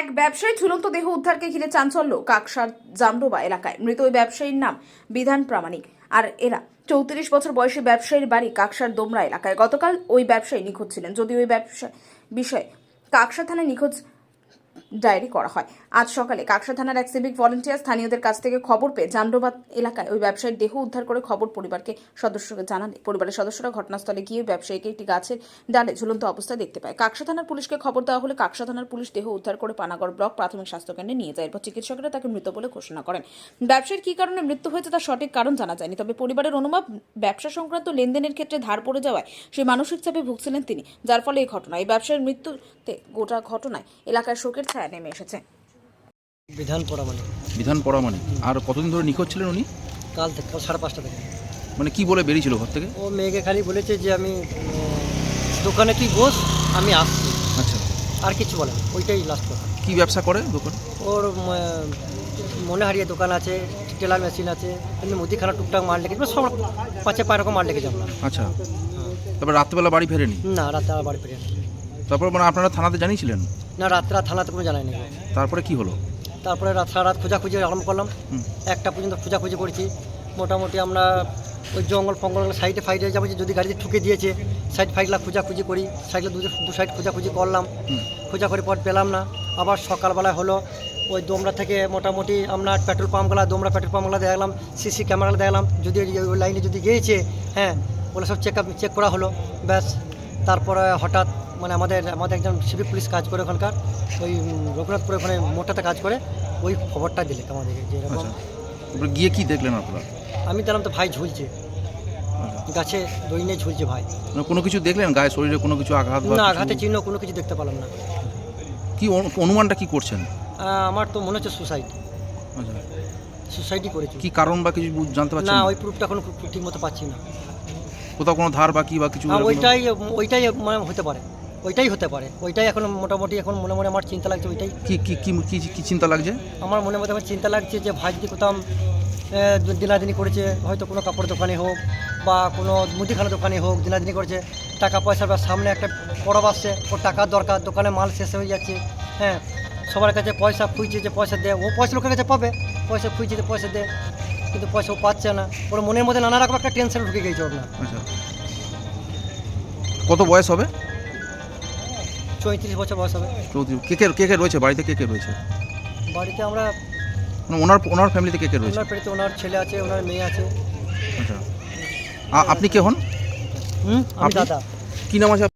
এক ব্যবসায়ী ঝুলন্ত দেহ উদ্ধারকে ঘিরে চাঞ্চল্য কাকসার জামডোবা এলাকায়। মৃত ওই ব্যবসায়ীর নাম বিধান প্রামাণিক। আর এরা চৌত্রিশ বছর বয়সী ব্যবসায়ীর বাড়ি কাকসার দোমরা এলাকায়। গতকাল ওই ব্যবসায়ী নিখোঁজ ছিলেন। যদিও ওই ব্যবসা বিষয়ে কাকসা থানায় নিখোঁজ ডায়েরি করা হয়। আজ সকালে কাকসা থানার এক সিভিক ভলেন্টিয়ার স্থানীয়দের কাছ থেকে খবর পেয়ে জান্ডোবাদ এলাকায় ওই ব্যবসায়ীর দেহ উদ্ধার করে খবর পরিবারকে, সদস্যকে জানালে পরিবারের সদস্যরা ঘটনাস্থলে গিয়ে ব্যবসায়ীকে একটি গাছের ডালে ঝুলন্ত অবস্থায় দেখতে পায়। কাকসা থানার পুলিশকে খবর দেওয়া হলে কাকসা থানার পুলিশ দেহ উদ্ধার করে পানাগড় ব্লক প্রাথমিক স্বাস্থ্যকেন্দ্রে নিয়ে যায়। এরপর চিকিৎসকরা তাকে মৃত বলে ঘোষণা করেন। ব্যবসায়ীর কী কারণে মৃত্যু হয়েছে তার সঠিক কারণ জানা যায়নি, তবে পরিবারের অনুভব ব্যবসা সংক্রান্ত লেনদেনের ক্ষেত্রে ধার পড়ে যাওয়ায় সেই মানসিক চাপে ভুগছিলেন তিনি, যার ফলে এই ঘটনা এই ব্যবসায়ীর মৃত্যুতে গোটা ঘটনায় এলাকায় শোকের ছায়া নেমে এসেছে। বিধান পড়া মানে? বিধান পড়া মানে? আর কতদিন ধরে নিখোঁজ ছিলেন উনি? কাল থেকে কাল সাড়ে পাঁচটা থেকে। মানে কি বলে বেরিয়েছিল ঘর থেকে? ও মেয়েকে খালি বলেছে যে আমি দোকানে কি গোস আমি আসছি। আচ্ছা। আর কিছু বলে না। ওইটাই লাস্ট কথা। কি ব্যবসা করে দোকান? ওর মনে হারিয়ে দোকান আছে টেলার মেশিন আছে এমনি মুদিখানা টুকটাক মাল লেগেছে মানে সব পাঁচে পাঁচ রকম মাল লেগেছে আমরা আচ্ছা। তারপর রাত্রেবেলা বাড়ি ফেরেনি? না রাত্রে আর বাড়ি ফিরে। তারপর মানে আপনারা থানাতে জানিয়েছিলেন? না রাত্রে আর থানাতে কোনো জানাই নেই। তারপরে কি হলো? তারপরে রাত সারা রাত খোঁজাখুঁজি আরম্ভ করলাম। একটা পর্যন্ত খোঁজাখুঁজি করেছি। মোটামুটি আমরা ওই জঙ্গল ফঙ্গল সাইডে ফাইডে যাব যদি গাড়িতে ঠুকে দিয়েছে সাইড ফাইডলা খোঁজাখুঁজি করি সাইডে দু দু সাইড খোঁজাখুঁজি করলাম। খোঁজা করে পর পেলাম না। আবার সকালবেলায় হলো ওই দোমরা থেকে মোটামুটি আমরা পেট্রোল পাম্পগুলো দোমরা পেট্রোল পাম্পগুলো দেখলাম সিসি ক্যামেরা দেখলাম। যদি ওই লাইনে যদি গিয়েছে হ্যাঁ ওগুলো সব চেক চেক করা হলো। ব্যাস তারপরে হঠাৎ মানে আমাদের আমাদের একজন সিভিক পুলিশ কাজ করে ওখানকার ওই রঘুনাথপুরে ওখানে মোটাতে কাজ করে ওই খবরটা দিলে আমাদেরকে যে এরকম। আচ্ছা। গিয়ে কি দেখলেন আপনারা? আমি দেখলাম তো ভাই ঝুলছে। আচ্ছা। গাছে দই নিয়ে ঝুলছে ভাই। মানে কোনো কিছু দেখলেন? গায়ে শরীরে কোনো কিছু আঘাত না আঘাতে চিহ্ন কোনো কিছু দেখতে পেলাম না। কি অনুমানটা কি করছেন? আমার তো মনে হচ্ছে সুসাইড সুসাইডই করেছি। কি কারণ বা কিছু জানতে পারছেন? না? ওই প্রুফটা এখন ঠিক মতো পাচ্ছি না। কোথাও কোনো ধার বাকি বা কিছু ওইটাই ওইটাই মানে হতে পারে। ওইটাই হতে পারে। ওইটাই এখন মোটামুটি এখন মনে মনে আমার চিন্তা লাগছে ওইটাই। কি কি কি কি- কি চিন্তা লাগছে? আমার মনে মধ্যে আমার চিন্তা লাগছে যে ভাই যদি কোথাও দিনাদিনি করেছে হয়তো কোনো কাপড় দোকানে হোক বা কোনো মুদিখানা দোকানে হোক দিনাদিনি করেছে টাকা পয়সা বা সামনে একটা পরব আসছে ওর টাকার দরকার দোকানে মাল শেষ হয়ে যাচ্ছে হ্যাঁ সবার কাছে পয়সা খুঁজছে যে পয়সা দে ও পয়সা লোকের কাছে পাবে পয়সা খুঁজছে যে পয়সা দে কিন্তু পয়সা ও পাচ্ছে না ওর মনের মধ্যে নানা রকম একটা টেনশন ঢুকে গেছে ওর না। আচ্ছা। কত বয়স হবে? চৌত্রিশ বছর বয়স হবে। চৌধুরী কে কে কে কে রয়েছে? বাড়িতে কে কে রয়েছে? বাড়িতে আমরা মানে ওনার ওনার ফ্যামিলিতে কে কে রয়েছে? ওনার বাড়িতে ওনার ছেলে আছে ওনার মেয়ে আছে। আচ্ছা। আ- আপনি কে হন? হুম আমি আপনি? দাদা। কি নাম আছে